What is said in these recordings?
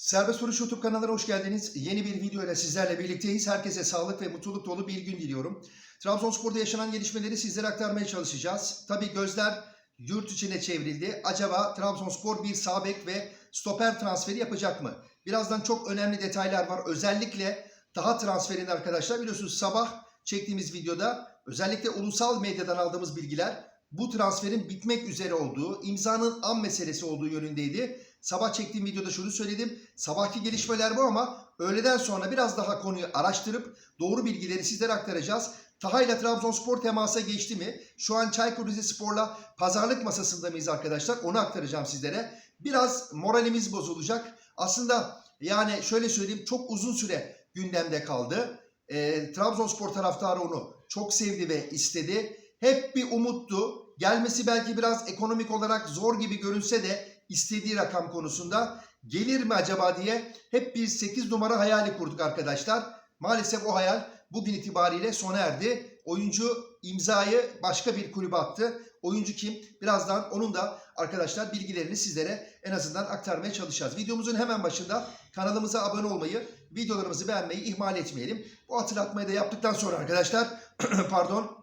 Serbest Vuruş YouTube kanalına hoş geldiniz. Yeni bir video ile sizlerle birlikteyiz. Herkese sağlık ve mutluluk dolu bir gün diliyorum. Trabzonspor'da yaşanan gelişmeleri sizlere aktarmaya çalışacağız. Tabi gözler yurt içine çevrildi. Acaba Trabzonspor bir sağ ve stoper transferi yapacak mı? Birazdan çok önemli detaylar var. Özellikle daha transferin arkadaşlar biliyorsunuz sabah çektiğimiz videoda özellikle ulusal medyadan aldığımız bilgiler bu transferin bitmek üzere olduğu, imzanın an meselesi olduğu yönündeydi. Sabah çektiğim videoda şunu söyledim. Sabahki gelişmeler bu ama öğleden sonra biraz daha konuyu araştırıp doğru bilgileri sizlere aktaracağız. Taha ile Trabzonspor temasa geçti mi? Şu an Çaykur Rizespor'la pazarlık masasında mıyız arkadaşlar? Onu aktaracağım sizlere. Biraz moralimiz bozulacak. Aslında yani şöyle söyleyeyim çok uzun süre gündemde kaldı. Ee, Trabzonspor taraftarı onu çok sevdi ve istedi. Hep bir umuttu. Gelmesi belki biraz ekonomik olarak zor gibi görünse de istediği rakam konusunda gelir mi acaba diye hep bir 8 numara hayali kurduk arkadaşlar. Maalesef o hayal bugün itibariyle sona erdi. Oyuncu imzayı başka bir kulübe attı. Oyuncu kim? Birazdan onun da arkadaşlar bilgilerini sizlere en azından aktarmaya çalışacağız. Videomuzun hemen başında kanalımıza abone olmayı, videolarımızı beğenmeyi ihmal etmeyelim. Bu hatırlatmayı da yaptıktan sonra arkadaşlar pardon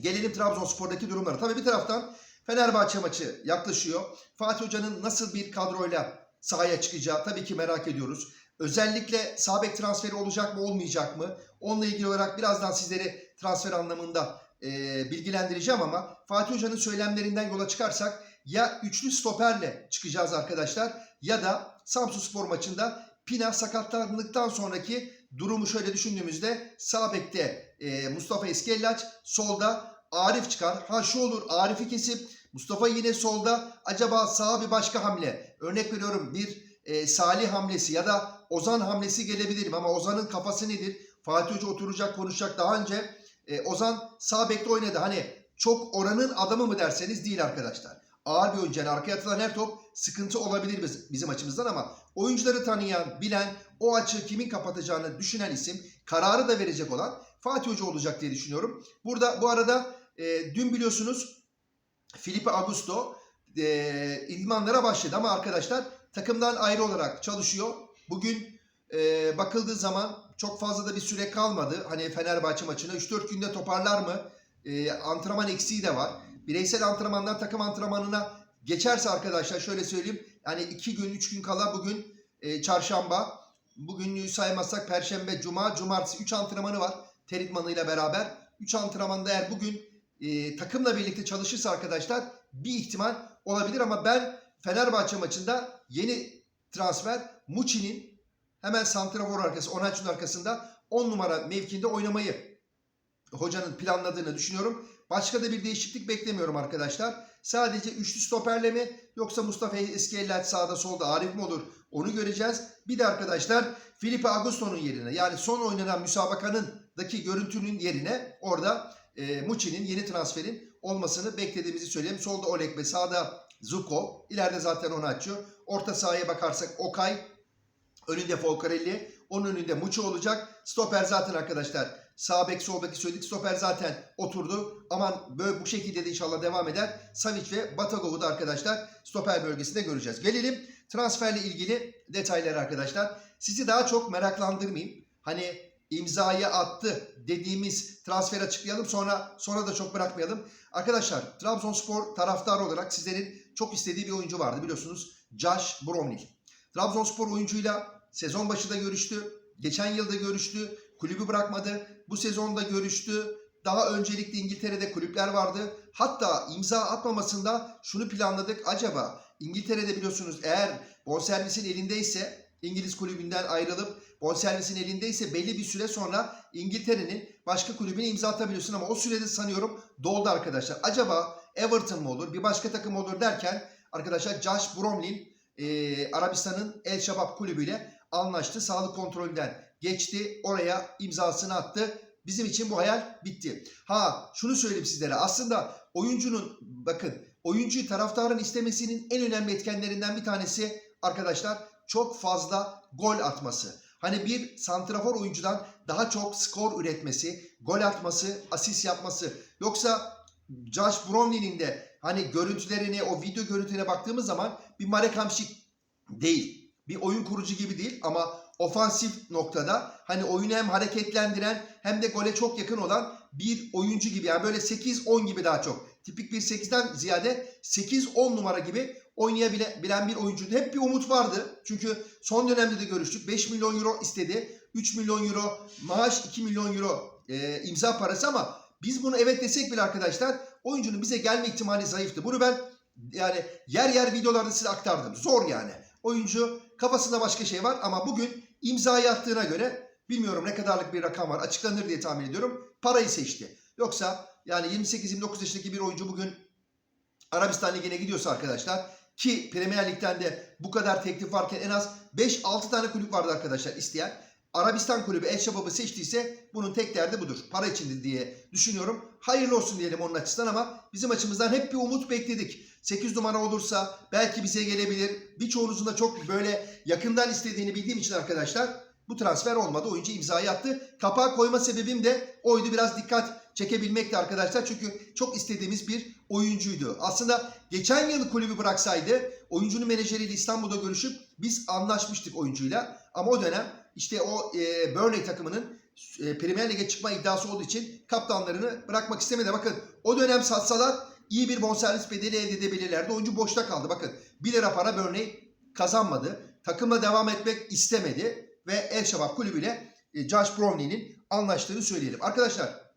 gelelim Trabzonspor'daki durumlara. Tabii bir taraftan Fenerbahçe maçı yaklaşıyor. Fatih Hoca'nın nasıl bir kadroyla sahaya çıkacağı tabii ki merak ediyoruz. Özellikle sağ bek transferi olacak mı olmayacak mı? Onunla ilgili olarak birazdan sizleri transfer anlamında e, bilgilendireceğim ama Fatih Hoca'nın söylemlerinden yola çıkarsak ya üçlü stoperle çıkacağız arkadaşlar ya da Samsun Spor maçında Pina sakatlandıktan sonraki durumu şöyle düşündüğümüzde sağ e, Mustafa Eskellaç, solda Arif çıkar. Ha şu olur Arif'i kesip Mustafa yine solda acaba sağa bir başka hamle. Örnek veriyorum bir e, Salih hamlesi ya da Ozan hamlesi gelebilir ama Ozan'ın kafası nedir? Fatih Hoca oturacak konuşacak daha önce e, Ozan sağ bekte oynadı. Hani çok oranın adamı mı derseniz değil arkadaşlar. Ağır bir oyuncu yani arkaya atılan her top sıkıntı olabilir biz, bizim açımızdan ama oyuncuları tanıyan, bilen, o açığı kimin kapatacağını düşünen isim, kararı da verecek olan Fatih Hoca olacak diye düşünüyorum. Burada bu arada e, dün biliyorsunuz Felipe Augusto e, idmanlara başladı ama arkadaşlar takımdan ayrı olarak çalışıyor. Bugün e, bakıldığı zaman çok fazla da bir süre kalmadı. Hani Fenerbahçe maçına 3-4 günde toparlar mı? E, antrenman eksiği de var. Bireysel antrenmandan takım antrenmanına geçerse arkadaşlar şöyle söyleyeyim. Yani 2 gün 3 gün kala bugün e, çarşamba. Bugünlüğü saymazsak perşembe, cuma, cumartesi 3 antrenmanı var. Teritmanıyla beraber. 3 antrenmanda eğer bugün e, takımla birlikte çalışırsa arkadaşlar bir ihtimal olabilir ama ben Fenerbahçe maçında yeni transfer Muçi'nin hemen santrafor arkası, Onaçu'nun arkasında 10 numara mevkinde oynamayı hocanın planladığını düşünüyorum. Başka da bir değişiklik beklemiyorum arkadaşlar. Sadece üçlü stoperle mi yoksa Mustafa Eskiyeller sağda solda Arif mi olur onu göreceğiz. Bir de arkadaşlar Felipe Augusto'nun yerine yani son oynanan müsabakanın daki görüntünün yerine orada e, Muçi'nin yeni transferin olmasını beklediğimizi söyleyeyim. Solda Oleg ve sağda Zuko. İleride zaten onu açıyor. Orta sahaya bakarsak Okay. Önünde Folcarelli. Onun önünde Muçi olacak. Stoper zaten arkadaşlar. Sağ bek sol beki söyledik. Stoper zaten oturdu. Aman böyle bu şekilde de inşallah devam eder. Savic ve Batagov'u da arkadaşlar stoper bölgesinde göreceğiz. Gelelim transferle ilgili detaylara arkadaşlar. Sizi daha çok meraklandırmayayım. Hani imzayı attı dediğimiz transfer açıklayalım sonra sonra da çok bırakmayalım. Arkadaşlar Trabzonspor taraftarı olarak sizlerin çok istediği bir oyuncu vardı biliyorsunuz. Josh Bromley. Trabzonspor oyuncuyla sezon başında görüştü. Geçen yılda görüştü. Kulübü bırakmadı. Bu sezonda görüştü. Daha öncelikli İngiltere'de kulüpler vardı. Hatta imza atmamasında şunu planladık. Acaba İngiltere'de biliyorsunuz eğer bonservisin elindeyse İngiliz kulübünden ayrılıp bonservisin elindeyse belli bir süre sonra İngiltere'nin başka kulübüne imza atabiliyorsun ama o sürede sanıyorum doldu arkadaşlar. Acaba Everton mu olur bir başka takım olur derken arkadaşlar Josh Bromley e, Arabistan'ın El Şabab kulübüyle anlaştı. Sağlık kontrolünden geçti. Oraya imzasını attı. Bizim için bu hayal bitti. Ha şunu söyleyeyim sizlere. Aslında oyuncunun bakın oyuncuyu taraftarın istemesinin en önemli etkenlerinden bir tanesi arkadaşlar çok fazla gol atması. Hani bir santrafor oyuncudan daha çok skor üretmesi, gol atması, asist yapması. Yoksa Josh Bromley'nin de hani görüntülerine, o video görüntülerine baktığımız zaman bir Marek Hamšík değil. bir oyun kurucu gibi değil ama ofansif noktada hani oyunu hem hareketlendiren hem de gole çok yakın olan bir oyuncu gibi. Yani böyle 8-10 gibi daha çok. Tipik bir 8'den ziyade 8-10 numara gibi oynayabilen bir oyuncuydu. Hep bir umut vardı. Çünkü son dönemde de görüştük. 5 milyon euro istedi. 3 milyon euro maaş, 2 milyon euro e, imza parası ama biz bunu evet desek bile arkadaşlar oyuncunun bize gelme ihtimali zayıftı. Bunu ben yani yer yer videolarda size aktardım. Zor yani. Oyuncu kafasında başka şey var ama bugün imzayı attığına göre bilmiyorum ne kadarlık bir rakam var açıklanır diye tahmin ediyorum. Parayı seçti. Yoksa yani 28-29 yaşındaki bir oyuncu bugün Arabistan Ligi'ne gidiyorsa arkadaşlar ki Premier Lig'den de bu kadar teklif varken en az 5-6 tane kulüp vardı arkadaşlar isteyen. Arabistan kulübü El Şabab'ı seçtiyse bunun tek derdi budur. Para içindir diye düşünüyorum. Hayırlı olsun diyelim onun açısından ama bizim açımızdan hep bir umut bekledik. 8 numara olursa belki bize gelebilir. Birçoğunuzun da çok böyle yakından istediğini bildiğim için arkadaşlar bu transfer olmadı. Oyuncu imzayı attı. Kapağı koyma sebebim de oydu. Biraz dikkat çekebilmekti arkadaşlar. Çünkü çok istediğimiz bir oyuncuydu. Aslında geçen yıl kulübü bıraksaydı oyuncunun menajeriyle İstanbul'da görüşüp biz anlaşmıştık oyuncuyla. Ama o dönem işte o e, Burnley takımının e, Premier Lig'e çıkma iddiası olduğu için kaptanlarını bırakmak istemedi. Bakın o dönem satsalar iyi bir bonservis bedeli elde edebilirlerdi. Oyuncu boşta kaldı. Bakın 1 lira para Burnley kazanmadı. Takımla devam etmek istemedi ve El Şabab kulübüyle e, Josh Bromley'nin anlaştığını söyleyelim. Arkadaşlar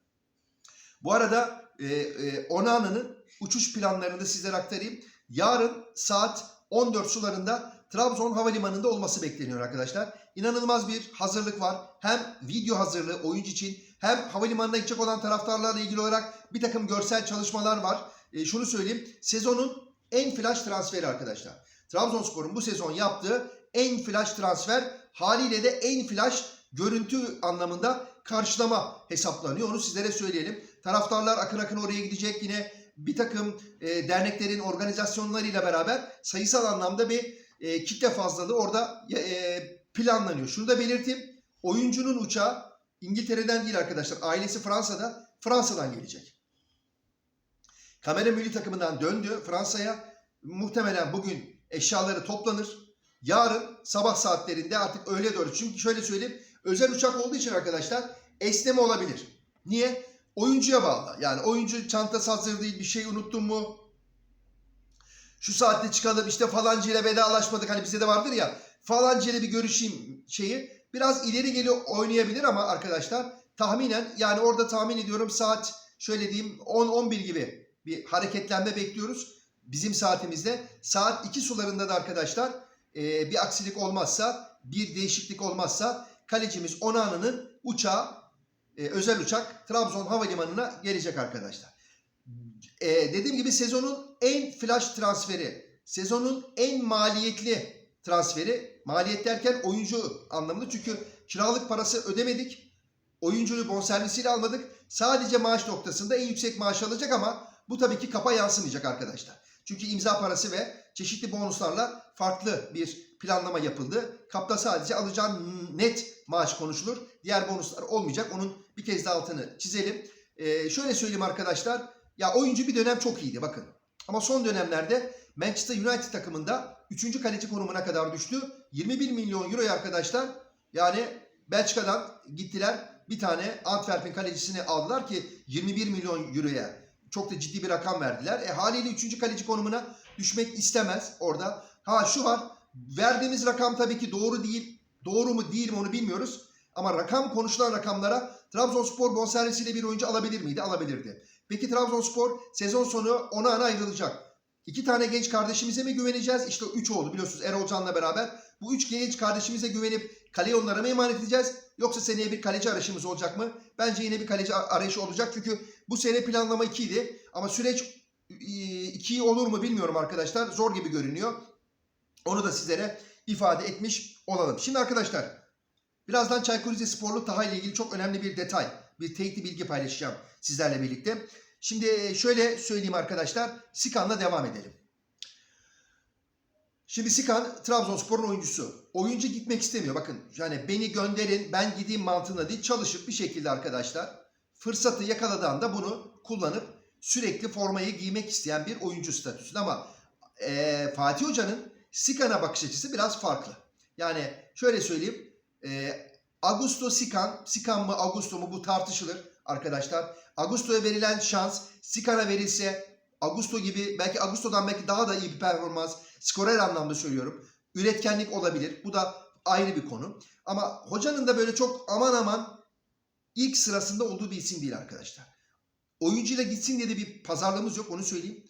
bu arada e, e, Onana'nın uçuş planlarını da sizlere aktarayım. Yarın saat 14 sularında Trabzon Havalimanı'nda olması bekleniyor arkadaşlar. İnanılmaz bir hazırlık var. Hem video hazırlığı oyuncu için hem havalimanına gidecek olan taraftarlarla ilgili olarak bir takım görsel çalışmalar var. E, şunu söyleyeyim. Sezonun en flash transferi arkadaşlar. Trabzonspor'un bu sezon yaptığı en flash transfer haliyle de en flash görüntü anlamında karşılama hesaplanıyor. Onu sizlere söyleyelim. Taraftarlar akın akın oraya gidecek. Yine bir takım e, derneklerin organizasyonlarıyla beraber sayısal anlamda bir e, kitle fazlalığı orada e, planlanıyor. Şunu da belirteyim. Oyuncunun uçağı İngiltere'den değil arkadaşlar. Ailesi Fransa'da. Fransa'dan gelecek. Kamera milli takımından döndü Fransa'ya. Muhtemelen bugün eşyaları toplanır. Yarın sabah saatlerinde artık öğle doğru. Çünkü şöyle söyleyeyim. Özel uçak olduğu için arkadaşlar esneme olabilir. Niye? Oyuncuya bağlı. Yani oyuncu çantası hazır değil bir şey unuttun mu? Şu saatte çıkalım işte falanca ile vedalaşmadık. Hani bizde de vardır ya falanca ile bir görüşeyim şeyi. Biraz ileri geliyor oynayabilir ama arkadaşlar tahminen yani orada tahmin ediyorum saat şöyle diyeyim 10-11 gibi bir hareketlenme bekliyoruz. Bizim saatimizde saat 2 sularında da arkadaşlar bir aksilik olmazsa bir değişiklik olmazsa kalecimiz Onana'nın uçağı e, özel uçak Trabzon Havalimanı'na gelecek arkadaşlar. E, dediğim gibi sezonun en flash transferi, sezonun en maliyetli transferi, maliyet derken oyuncu anlamında çünkü kiralık parası ödemedik, oyuncuyu bonservisiyle almadık. Sadece maaş noktasında en yüksek maaş alacak ama bu tabii ki kapa yansımayacak arkadaşlar. Çünkü imza parası ve çeşitli bonuslarla farklı bir planlama yapıldı. Kapta sadece alacağın net maaş konuşulur. Diğer bonuslar olmayacak. Onun bir kez daha altını çizelim. Ee, şöyle söyleyeyim arkadaşlar. Ya oyuncu bir dönem çok iyiydi bakın. Ama son dönemlerde Manchester United takımında 3. kaleci konumuna kadar düştü. 21 milyon euroya arkadaşlar. Yani Belçika'dan gittiler. Bir tane Antwerp'in kalecisini aldılar ki 21 milyon euroya çok da ciddi bir rakam verdiler. E, haliyle 3. kaleci konumuna düşmek istemez orada. Ha şu var. Verdiğimiz rakam tabii ki doğru değil. Doğru mu değil mi onu bilmiyoruz. Ama rakam konuşulan rakamlara Trabzonspor bonservisiyle bir oyuncu alabilir miydi? Alabilirdi. Peki Trabzonspor sezon sonu ona ana ayrılacak. İki tane genç kardeşimize mi güveneceğiz? İşte üç oldu biliyorsunuz Erol Can'la beraber. Bu üç genç kardeşimize güvenip kaleyi onlara mı emanet edeceğiz? Yoksa seneye bir kaleci arayışımız olacak mı? Bence yine bir kaleci arayışı olacak. Çünkü bu sene planlama 2 idi. Ama süreç 2 olur mu bilmiyorum arkadaşlar. Zor gibi görünüyor. Onu da sizlere ifade etmiş olalım. Şimdi arkadaşlar birazdan Çaykur Rizesporlu Taha ile ilgili çok önemli bir detay, bir teyitli bilgi paylaşacağım sizlerle birlikte. Şimdi şöyle söyleyeyim arkadaşlar. Sikan'la devam edelim. Şimdi Sikan Trabzonspor'un oyuncusu. Oyuncu gitmek istemiyor. Bakın yani beni gönderin ben gideyim mantığında değil çalışıp bir şekilde arkadaşlar fırsatı yakaladığı anda bunu kullanıp sürekli formayı giymek isteyen bir oyuncu statüsünde ama e, Fatih Hoca'nın Sikan'a bakış açısı biraz farklı. Yani şöyle söyleyeyim. E, Augusto Sikan, Sikan mı Augusto mu bu tartışılır arkadaşlar. Augusto'ya verilen şans Sikan'a verilse Augusto gibi belki Augusto'dan belki daha da iyi bir performans skorer anlamda söylüyorum. Üretkenlik olabilir. Bu da ayrı bir konu. Ama hocanın da böyle çok aman aman ilk sırasında olduğu bir isim değil arkadaşlar. Oyuncuyla gitsin diye de bir pazarlığımız yok onu söyleyeyim.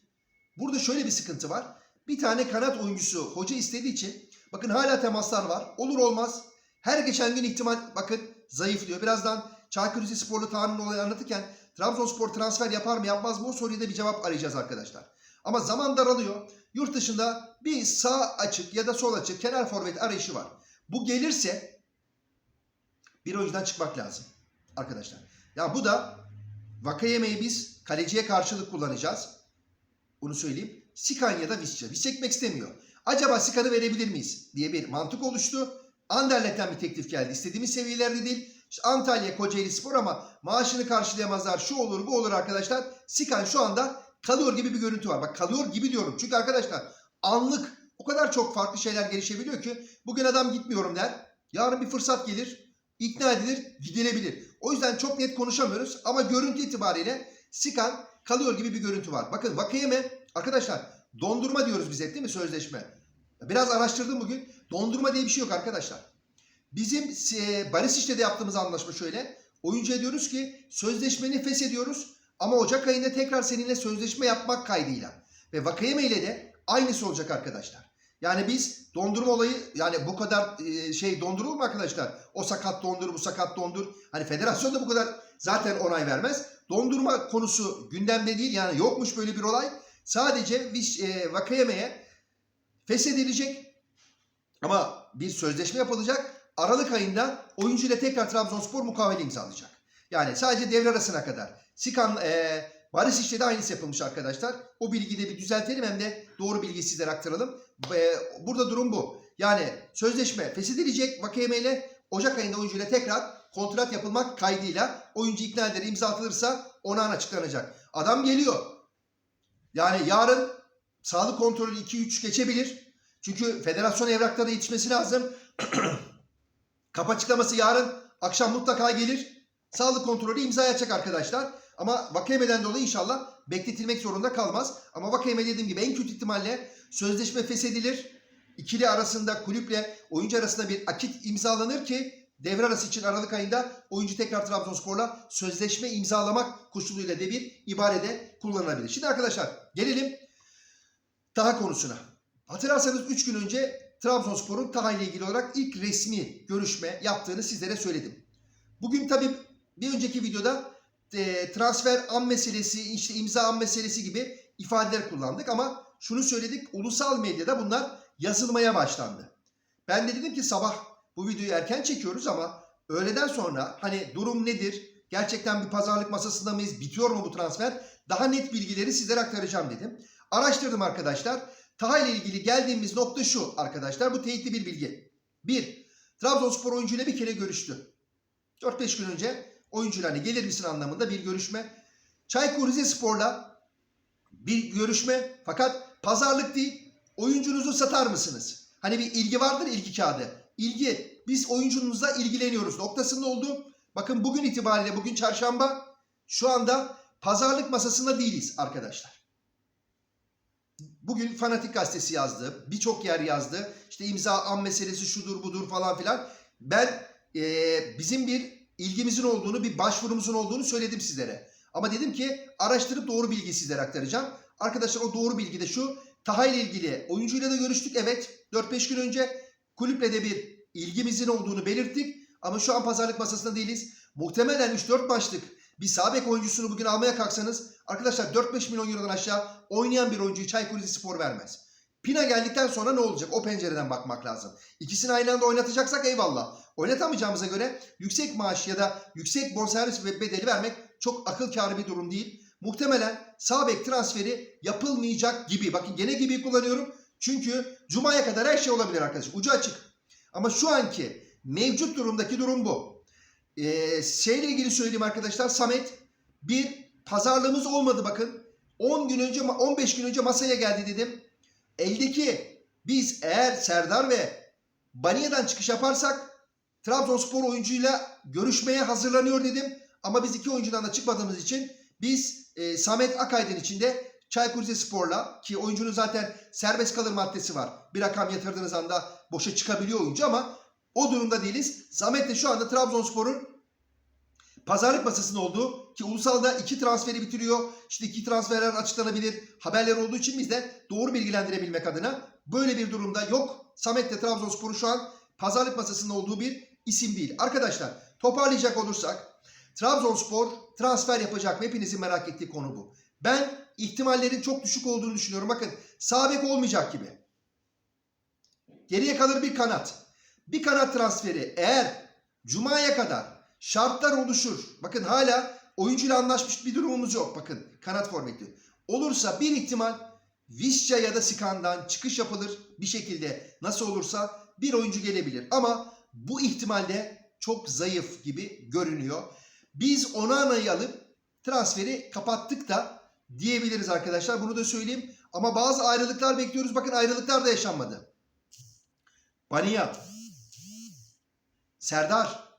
Burada şöyle bir sıkıntı var. Bir tane kanat oyuncusu hoca istediği için bakın hala temaslar var. Olur olmaz. Her geçen gün ihtimal bakın zayıflıyor. Birazdan Çaykur Rizesporlu Tanrı'nın olayı anlatırken Trabzonspor transfer yapar mı yapmaz mı o soruya da bir cevap arayacağız arkadaşlar. Ama zaman daralıyor. Yurt dışında bir sağ açık ya da sol açık kenar forvet arayışı var. Bu gelirse bir oyuncudan çıkmak lazım arkadaşlar. Ya bu da Vakayeme'yi biz kaleciye karşılık kullanacağız. Bunu söyleyeyim. Sikan ya da Visca. Biz çekmek istemiyor. Acaba Sikan'ı verebilir miyiz diye bir mantık oluştu. Anderlet'ten bir teklif geldi. İstediğimiz seviyelerde değil. İşte Antalya, Kocaeli Spor ama maaşını karşılayamazlar. Şu olur bu olur arkadaşlar. Sikan şu anda kalıyor gibi bir görüntü var. Bak kalıyor gibi diyorum. Çünkü arkadaşlar anlık o kadar çok farklı şeyler gelişebiliyor ki bugün adam gitmiyorum der. Yarın bir fırsat gelir. ikna edilir, gidilebilir. O yüzden çok net konuşamıyoruz ama görüntü itibariyle Sikan kalıyor gibi bir görüntü var. Bakın Vakayeme arkadaşlar dondurma diyoruz biz hep değil mi sözleşme? Biraz araştırdım bugün. Dondurma diye bir şey yok arkadaşlar. Bizim e, Barisic'te de yaptığımız anlaşma şöyle. Oyuncuya diyoruz ki sözleşmeni feshediyoruz ama Ocak ayında tekrar seninle sözleşme yapmak kaydıyla. Ve Vakayeme ile de aynısı olacak arkadaşlar. Yani biz dondurma olayı yani bu kadar e, şey dondurulur mu arkadaşlar? O sakat dondur, bu sakat dondur. Hani federasyon da bu kadar zaten onay vermez. Dondurma konusu gündemde değil yani yokmuş böyle bir olay. Sadece biz e, feshedilecek ama bir sözleşme yapılacak. Aralık ayında oyuncu ile tekrar Trabzonspor mukavele imzalayacak. Yani sadece devre arasına kadar. Sikan e, Barisic'te de aynısı yapılmış arkadaşlar. O bilgiyi de bir düzeltelim hem de doğru bilgiyi sizlere aktaralım. E, burada durum bu. Yani sözleşme feshedilecek Vakayeme ile Ocak ayında oyuncu ile tekrar kontrat yapılmak kaydıyla oyuncu ikna eder imza atılırsa ona an açıklanacak. Adam geliyor. Yani yarın sağlık kontrolü 2-3 geçebilir. Çünkü federasyon evrakları yetişmesi lazım. Kap açıklaması yarın akşam mutlaka gelir. Sağlık kontrolü imza atacak arkadaşlar. Ama Vakayeme'den dolayı inşallah bekletilmek zorunda kalmaz. Ama Vakayeme dediğim gibi en kötü ihtimalle sözleşme feshedilir. İkili arasında kulüple oyuncu arasında bir akit imzalanır ki devre arası için Aralık ayında oyuncu tekrar Trabzonspor'la sözleşme imzalamak koşuluyla de bir ibarede kullanılabilir. Şimdi arkadaşlar gelelim Taha konusuna. Hatırlarsanız 3 gün önce Trabzonspor'un Taha ile ilgili olarak ilk resmi görüşme yaptığını sizlere söyledim. Bugün tabii bir önceki videoda e, transfer an meselesi, işte imza an meselesi gibi ifadeler kullandık ama şunu söyledik ulusal medyada bunlar yazılmaya başlandı. Ben de dedim ki sabah bu videoyu erken çekiyoruz ama öğleden sonra hani durum nedir? Gerçekten bir pazarlık masasında mıyız? Bitiyor mu bu transfer? Daha net bilgileri sizlere aktaracağım dedim. Araştırdım arkadaşlar. Taha ile ilgili geldiğimiz nokta şu arkadaşlar. Bu teyitli bir bilgi. Bir, Trabzonspor oyuncuyla bir kere görüştü. 4-5 gün önce oyuncuyla hani gelir misin anlamında bir görüşme. Çaykur Rizespor'la bir görüşme fakat pazarlık değil. Oyuncunuzu satar mısınız? Hani bir ilgi vardır ilgi kağıdı. İlgi biz oyuncunuzla ilgileniyoruz noktasında oldu. Bakın bugün itibariyle bugün çarşamba şu anda pazarlık masasında değiliz arkadaşlar. Bugün Fanatik Gazetesi yazdı. Birçok yer yazdı. İşte imza an meselesi şudur budur falan filan. Ben e, bizim bir ilgimizin olduğunu, bir başvurumuzun olduğunu söyledim sizlere. Ama dedim ki araştırıp doğru bilgiyi sizlere aktaracağım. Arkadaşlar o doğru bilgi de şu. Taha ile ilgili oyuncuyla da görüştük. Evet 4-5 gün önce kulüple de bir ilgimizin olduğunu belirttik. Ama şu an pazarlık masasında değiliz. Muhtemelen 3-4 maçlık bir sağ oyuncusunu bugün almaya kalksanız arkadaşlar 4-5 milyon eurodan aşağı oynayan bir oyuncuyu Çaykur Rizespor vermez. Pina geldikten sonra ne olacak? O pencereden bakmak lazım. İkisini aynı anda oynatacaksak eyvallah. Oynatamayacağımıza göre yüksek maaş ya da yüksek bonservis ve bedeli vermek çok akıl kârı bir durum değil. Muhtemelen sağ transferi yapılmayacak gibi. Bakın gene gibi kullanıyorum. Çünkü Cuma'ya kadar her şey olabilir arkadaşlar. Ucu açık. Ama şu anki mevcut durumdaki durum bu. Ee, şeyle ilgili söyleyeyim arkadaşlar. Samet bir pazarlığımız olmadı bakın. 10 gün önce 15 gün önce masaya geldi dedim. Eldeki biz eğer Serdar ve Banya'dan çıkış yaparsak Trabzonspor oyuncuyla görüşmeye hazırlanıyor dedim. Ama biz iki oyuncudan da çıkmadığımız için biz e, Samet Akaydın içinde Çaykur Rizespor'la ki oyuncunun zaten serbest kalır maddesi var. Bir rakam yatırdığınız anda boşa çıkabiliyor oyuncu ama o durumda değiliz. Samet de şu anda Trabzonspor'un pazarlık masasında olduğu ki Ulusal'da iki transferi bitiriyor. İşte iki transferler açıklanabilir. Haberler olduğu için biz de doğru bilgilendirebilmek adına böyle bir durumda yok. Samet de Trabzonspor'un şu an pazarlık masasında olduğu bir isim değil. Arkadaşlar toparlayacak olursak Trabzonspor transfer yapacak mı? Hepinizin merak ettiği konu bu. Ben ihtimallerin çok düşük olduğunu düşünüyorum. Bakın sağ bek olmayacak gibi. Geriye kalır bir kanat. Bir kanat transferi eğer Cuma'ya kadar şartlar oluşur. Bakın hala oyuncuyla anlaşmış bir durumumuz yok. Bakın kanat forveti. Olursa bir ihtimal Visca ya da Sikan'dan çıkış yapılır bir şekilde nasıl olursa bir oyuncu gelebilir. Ama bu ihtimalde çok zayıf gibi görünüyor. Biz Onana'yı alıp transferi kapattık da diyebiliriz arkadaşlar. Bunu da söyleyeyim. Ama bazı ayrılıklar bekliyoruz. Bakın ayrılıklar da yaşanmadı. Baniya, Serdar,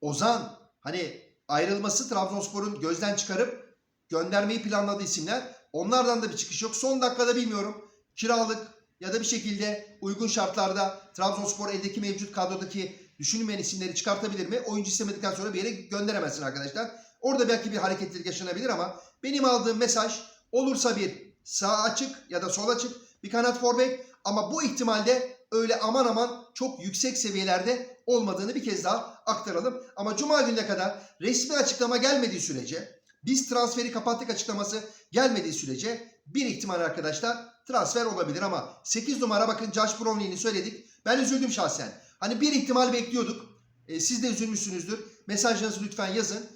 Ozan hani ayrılması Trabzonspor'un gözden çıkarıp göndermeyi planladığı isimler. Onlardan da bir çıkış yok. Son dakikada bilmiyorum. Kiralık ya da bir şekilde uygun şartlarda Trabzonspor eldeki mevcut kadrodaki düşünülmeyen isimleri çıkartabilir mi? Oyuncu istemedikten sonra bir yere gönderemezsin arkadaşlar. Orada belki bir hareketlilik yaşanabilir ama benim aldığım mesaj olursa bir sağ açık ya da sol açık bir kanat forvet ama bu ihtimalde öyle aman aman çok yüksek seviyelerde olmadığını bir kez daha aktaralım. Ama cuma gününe kadar resmi açıklama gelmediği sürece biz transferi kapattık açıklaması gelmediği sürece bir ihtimal arkadaşlar transfer olabilir ama 8 numara bakın Josh Brownley'ini söyledik. Ben üzüldüm şahsen. Hani bir ihtimal bekliyorduk. E, siz de üzülmüşsünüzdür. Mesajlarınızı lütfen yazın.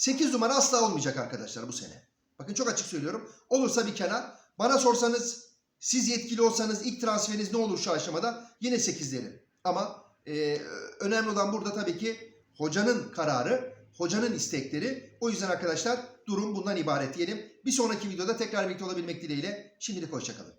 8 numara asla olmayacak arkadaşlar bu sene. Bakın çok açık söylüyorum. Olursa bir kenar. Bana sorsanız siz yetkili olsanız ilk transferiniz ne olur şu aşamada? Yine 8 derim. Ama e, önemli olan burada tabii ki hocanın kararı, hocanın istekleri. O yüzden arkadaşlar durum bundan ibaret diyelim. Bir sonraki videoda tekrar birlikte olabilmek dileğiyle. Şimdilik hoşçakalın.